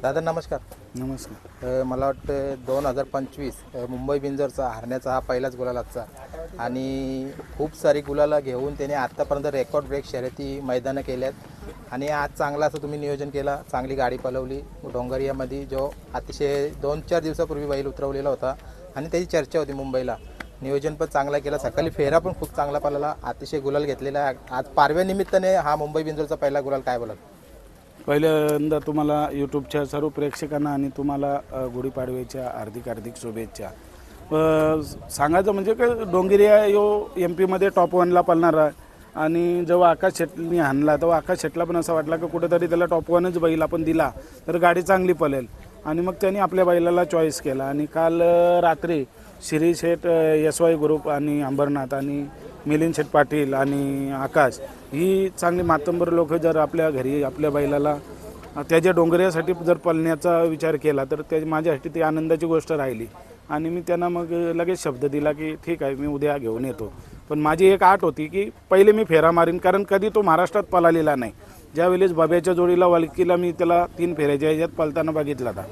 दादा नमस्कार. नमस्कार. अ, मला वाटतं दोन हजार पंचवीस मुंबई बिंजरचा हरण्याचा हा पहिलाच गुलाल आजचा. आणि खूप सारी गुलाला घेऊन त्याने आत्तापर्यंत रेकॉर्ड ब्रेक शर्यती मैदानं केल्यात. आणि आज चांगला असं तुम्ही नियोजन केला चांगली गाडी पलवली. डोंगरियामध्ये जो अतिशय दोन चार दिवसापूर्वी बैल उतरवलेला होता आणि त्याची चर्चा होती मुंबईला. नियोजन पण चांगला केला. सकाळी फेरा पण खूप चांगला पळाला. अतिशय गुलाल घेतलेला आहे. आज पारव्या निमित्ताने हा मुंबई बिंजरचा पहिला गुलाल काय बोलाल? पहिल्यांदा तुम्हाला यूट्यूबच्या सर्व प्रेक्षकांना आणि तुम्हाला गुढीपाडव्याच्या हार्दिक हार्दिक शुभेच्छा. सांगायचं म्हणजे काय डोंगिरिया यो एम पीमध्ये टॉप वनला पळणारा आणि जेव्हा आकाश शेटनी हाणला तेव्हा आकाश शेटला पण असं वाटलं की कुठेतरी त्याला टॉप वनच बैल आपण दिला तर गाडी चांगली पळेल. आणि मग त्यांनी आपल्या बैलाला चॉईस केला. आणि काल रात्री Shri Sheth S Y group आणि अंबरनाथ आणि मिलिंद शेठ पाटील आणि आकाश ही चांगली मातंबर लोक जर आपल्या घरी आपल्या बैलाला त्याच्या डोंगऱ्यासाठी जर पळण्याचा विचार केला तर त्या माझ्यासाठी ती आनंदाची गोष्ट राहिली. आणि मी त्यांना मग लगेच शब्द दिला की ठीक आहे मी उद्या घेऊन येतो. पण माझी एक आठ होती की पहिले मी फेरा मारीन कारण कधी तो महाराष्ट्रात पळालेला नाही. ज्यावेळेस बब्याच्या जोडीला वलकीला मी त्याला तीन फेऱ्याच्या ह्याच्यात पळताना बघितला होता.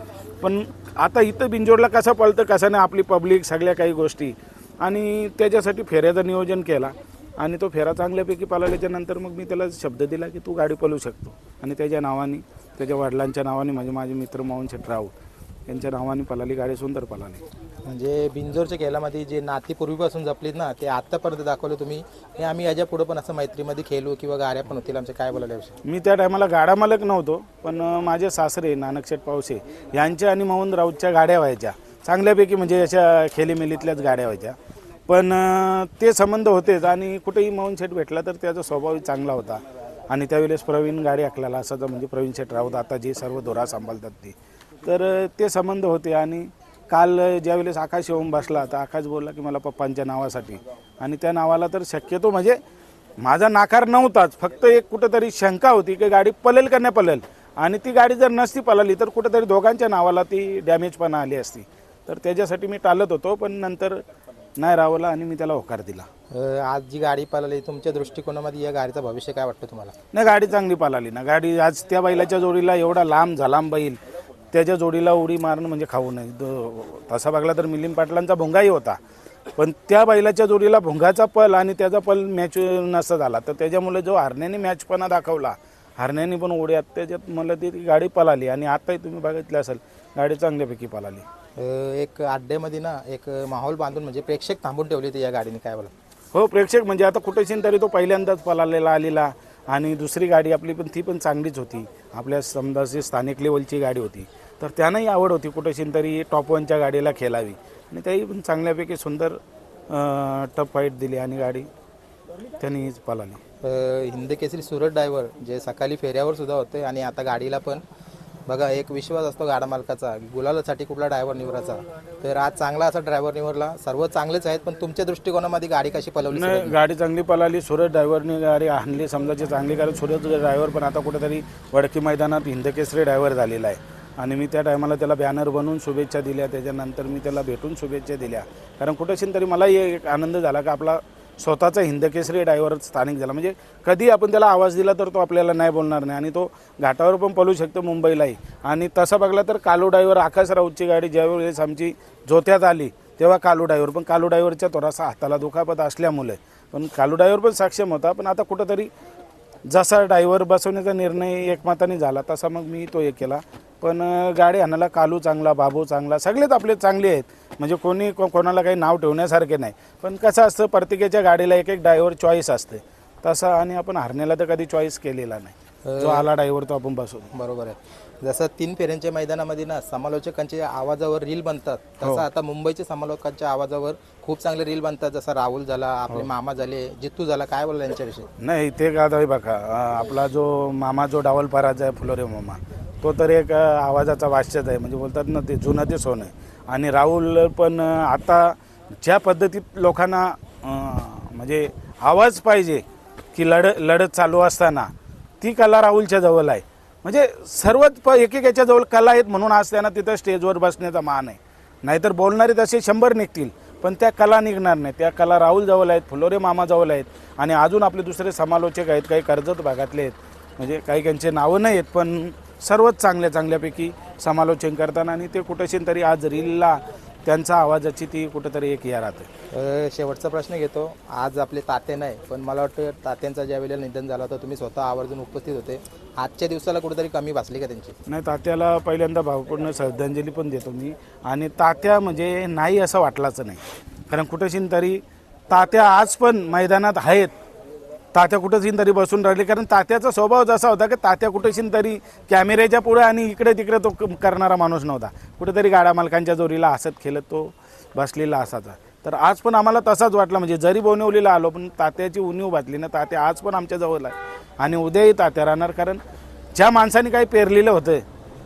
पण आता इथं बिंजोडला कसा पळतं कसं नाही आपली पब्लिक सगळ्या काही गोष्टी. आणि त्याच्यासाठी फेऱ्याचं नियोजन केला. आणि तो फेरा चांगल्यापैकी पाळल्याच्या नंतर मग मी त्याला शब्द दिला की तू गाडी पळू शकतो. आणि त्याच्या नावाने त्याच्या वडिलांच्या नावाने म्हणजे माझे मित्र मोहन शेट राऊत यांच्या नावाने पळाली गाडी सुंदर पळाली म्हणजे बिंजोरच्या खेळामध्ये जे नाती पूर्वीपासून जपलीत ना ते आत्तापर्यंत दाखवलं तुम्ही. हे आम्ही याच्यापुढे पण असं मैत्रीमध्ये खेळू किंवा गाड्या पण होतील आमचे काय बोलायला मी त्या टायमाला गाडा मालक नव्हतो पण माझे सासरे नानकशेठ पावसे यांच्या आणि मोहन राऊतच्या गाड्या व्हायच्या. चांगल्यापैकी म्हणजे अशा खेलीमेलीतल्याच गाड्या व्हायच्या. पण ते संबंध होतेच आणि कुठेही मौन शेठ भेटला तर त्याचा स्वभावही चांगला होता. आणि त्यावेळेस प्रवीण गाडी आखल्याला असायचा म्हणजे प्रवीण शेठ राऊत आता जे सर्व धोरा सांभाळतात ते. तर ते संबंध होते आणि काल ज्यावेळेस आकाश येऊन बसला तर आकाश बोलला की मला पप्पांच्या नावासाठी. आणि त्या नावाला तर शक्यतो म्हणजे माझा नाकार नव्हताच. फक्त एक कुठंतरी शंका होती की गाडी पलेल का नाही पलेल? आणि ती गाडी जर नसती पलाली तर कुठंतरी दोघांच्या नावाला ती डॅमेजपणा आली असती. तर त्याच्यासाठी मी टाळत होतो पण नंतर नाही रावला आणि मी त्याला होकार दिला. अं, आज जी गाडी पळाली तुमच्या दृष्टिकोनामध्ये या गाडीचं भविष्य काय वाटतं तुम्हाला? नाही गाडी चांगली पळाली ना. गाडी आज त्या बैलाच्या जोडीला एवढा लांब झालाम बैल त्याच्या जोडीला उडी मारणं म्हणजे खाऊ नये. दो- तसा बघला तर मिलिंद पाटलांचा भोंगाही होता. पण त्या बैलाच्या जोडीला भोंगाचा पल आणि त्याचा पल मॅच नसता झाला. तर त्याच्यामुळे जो हरण्याने मॅचपणा दाखवला हरण्याने पण उड्यात त्याच्यात मला ती गाडी पळाली आणि आताही तुम्ही बघितलं असेल गाडी चांगल्यापैकी पळाली. एक अड्ड्यामध्ये ना एक माहोल बांधून म्हणजे प्रेक्षक थांबून ठेवले होते या गाडीने काय बोला? हो प्रेक्षक म्हणजे आता कुठेशीन तरी तो पहिल्यांदाच पळालेला आलेला. आणि दुसरी गाडी आपली पण ती पण चांगलीच होती. आपल्या समजाची स्थानिक लेवलची गाडी होती. तर त्यांनाही आवड होती कुठेशीन तरी टॉप वनच्या गाडीला खेळावी. आणि त्याही पण चांगल्यापैकी सुंदर टप फाईट दिली आणि गाडी त्यांनीच पळाली. अं, हिंद केसरी सुरत ड्रायव्हर जे सकाळी फेऱ्यावर सुद्धा होते आणि आता गाडीला पण बघा एक विश्वास असतो गाडा मालकाचा. गुलालासाठी कुठला ड्रायव्हर निवडायचा? तर आज चांगला असा ड्रायव्हर निवडला. सर्व चांगलेच आहेत पण तुमच्या दृष्टिकोनामध्ये गाडी कशी पलवली नाही गाडी चांगली पळाली सुरत ड्रायव्हरने गाडी आणली. समजायची चांगली कारण सुरत ड्रायव्हर पण आता कुठेतरी वडकी मैदानात हिंदकेसरी ड्रायव्हर झालेला आहे. आणि मी त्या टायमाला त्याला बॅनर बनवून शुभेच्छा दिल्या. त्याच्यानंतर मी त्याला भेटून शुभेच्छा दिल्या. कारण कुठेशीन तरी मलाही एक आनंद झाला की आपला स्वतःचा हिंदकेसरी ड्रायव्हर स्थानिक झाला. म्हणजे कधी आपण त्याला आवाज दिला तर तो आपल्याला नाही बोलणार नाही. आणि तो घाटावर पण पळू शकतो मुंबईलाही. आणि तसं बघला तर कालू ड्रायव्हर आकाश राऊतची गाडी ज्यावेळेस आमची जोत्यात आली तेव्हा कालू ड्रायव्हर पण कालू ड्रायव्हरच्या थोडासा हाताला दुखापत असल्यामुळे. पण कालू ड्रायव्हर पण सक्षम होता. पण आता कुठंतरी जसा ड्रायव्हर बसवण्याचा निर्णय एकमताने झाला तसा मग मी तो हे केला. पण गाडी आणायला कालू चांगला बाबू चांगला सगळेच आपले चांगले आहेत. म्हणजे कोणी को- कोणाला काही नाव ठेवण्यासारखे नाही. पण कसं असतं प्रत्येकाच्या गाडीला एक एक ड्रायव्हर चॉईस असते. तसा आणि आपण हरण्याला तर कधी चॉईस केलेला नाही. जो आला ड्रायव्हर तो आपण बसवतो. बरोबर आहे. जसं तीन फेऱ्यांच्या मैदानामध्ये ना समालोचकांच्या आवाजावर रील बनतात. तसं आता मुंबईच्या समालोचकांच्या आवाजावर खूप चांगले रील बनतात. जसं राहुल झाला आपले मामा झाले जित्तू झाला काय बोलला यांच्याविषयी? नाही ते का आहे बघा. आपला जो मामा जो डावल पराजा आहे फुलोरे मामा. तो तर एक आवाजाचा वाश्यच आहे. म्हणजे बोलतात ना ते जुनं ते सोनं आहे. आणि राहुल पण आता ज्या पद्धतीत लोकांना म्हणजे आवाज पाहिजे की लढ लढत चालू असताना ती कला राहुलच्या जवळ आहे. म्हणजे सर्वच प एकेकाच्या जवळ कला आहेत म्हणून आज त्यांना तिथं स्टेजवर बसण्याचा मान आहे. नाहीतर बोलणारे तसे शंभर निघतील पण त्या कला निघणार नाही. त्या कला राहुल जवळ आहेत फुलोरे मामा जवळ आहेत आणि अजून आपले दुसरे समालोचक आहेत काही कर्जत भागातले आहेत. म्हणजे काही त्यांचे नावं नाही आहेत पण सर्वच चांगल्या चांगल्यापैकी समालोचन करताना आणि ते कुठेशी तरी आज रीलला त्यांचा आवाजाची ती कुठेतरी एक या राहते. अ, शेवटचा प्रश्न घेतो. आज आपले ताते नाही पण मला वाटतं तात्यांचा ज्या वेळेला निधन झालं होतं तुम्ही स्वतः आवर्जून उपस्थित होते. आजच्या दिवसाला कुठेतरी कमी भासली का त्यांची? नाही तात्याला पहिल्यांदा भावपूर्ण श्रद्धांजली पण देतो मी. आणि तात्या म्हणजे नाही असं वाटलाच नाही. कारण कुठेशी तरी तात्या आज पण मैदानात आहेत. तात्या कुठेशी तरी बसून राहिले. कारण तात्याचा स्वभाव जसा होता की तात्या कुठेशी तरी कॅमेऱ्याच्या पुढे आणि इकडे तिकडे तो क- करणारा माणूस नव्हता. कुठेतरी गाड्या मालकांच्या जोरीला हसत खेळत तो बसलेला असायचा. तर आज पण आम्हाला तसाच वाटला. म्हणजे जरी बोनिवलीला आलो पण तात्याची उणीव बातली ना तात्या आज पण आमच्या जवळ आहे. आणि उद्याही तात्या राहणार. कारण ज्या माणसाने काही पेरलेलं होतं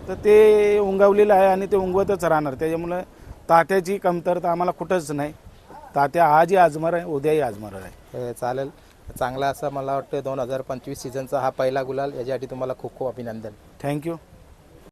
तर ते उंगवलेलं आहे आणि ते उंगवतच राहणार. त्याच्यामुळं तात्याची कमतरता आम्हाला कुठंच नाही. तात्या आजही आजमर आहे उद्याही आजमर आहे. चालेल. चांगला असा मला वाटतं दोन हजार पंचवीस सीझनचा हा पहिला गुलाल. याच्यासाठी तुम्हाला खूप खूप अभिनंदन. थँक्यू